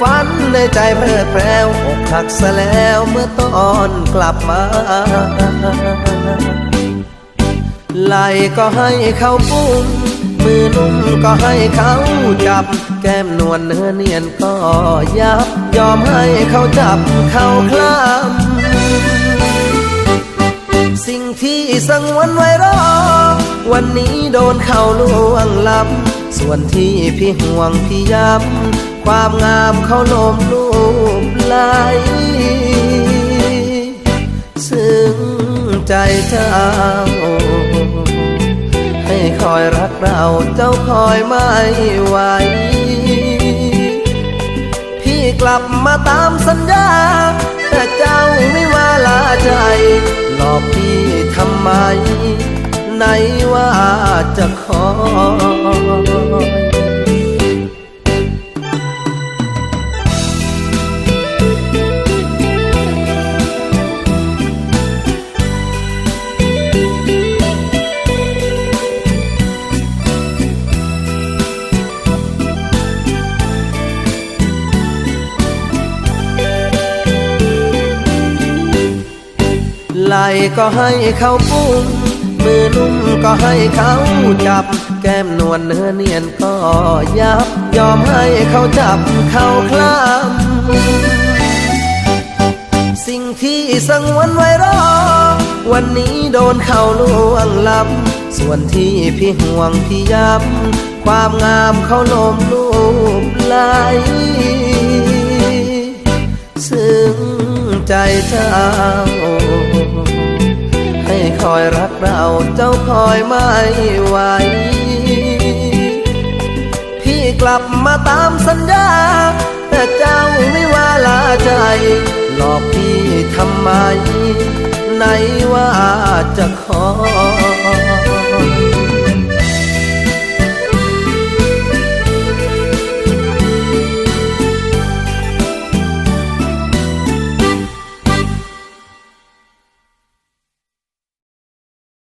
ฝันในใจเพลิดเพลวอกหักซะแล้วเมื่อตอนกลับมาไหลก็ให้เขาปุ้มมือนุ่มก็ให้เขาจับ แก้มนวลเนื้อเนียนก็ยับ ยอมให้เขาจับเขาคลำสิ่งที่สังวนไว้รอ วันนี้โดนเขาล่วงล้ำส่วนที่พี่ห่วงพี่ย้ำ ความงามเขาโลมลูบไหลซึ้งใจเจ้า ให้คอยรักเราเจ้าคอยไม่ไหว พี่กลับมาตามสัญญา แต่เจ้าไม่มาลาใจ หลอกพี่ทำไม ไหนว่าจะคอ ไหลก็ให้เขาปุ้ม มือนุ่มก็ให้เขาจับ แก้มนวลเนื้อเนียนก็ยับ ยอมให้เขาจับเขาคลำสิ่งที่สังวนไว้รอ วันนี้โดนเขาล่วงล้ำส่วนที่พี่ห่วงพี่ย้ำความงามเขาโลมลูบไหลซึ้งใจเจ้า อยรักเราเจ้าคอยไม่ไหว พี่กลับมาตามสัญญา แต่เจ้าไม่ว่าลาใจ หลอกพี่ทำไม ไหนว่าจะขอ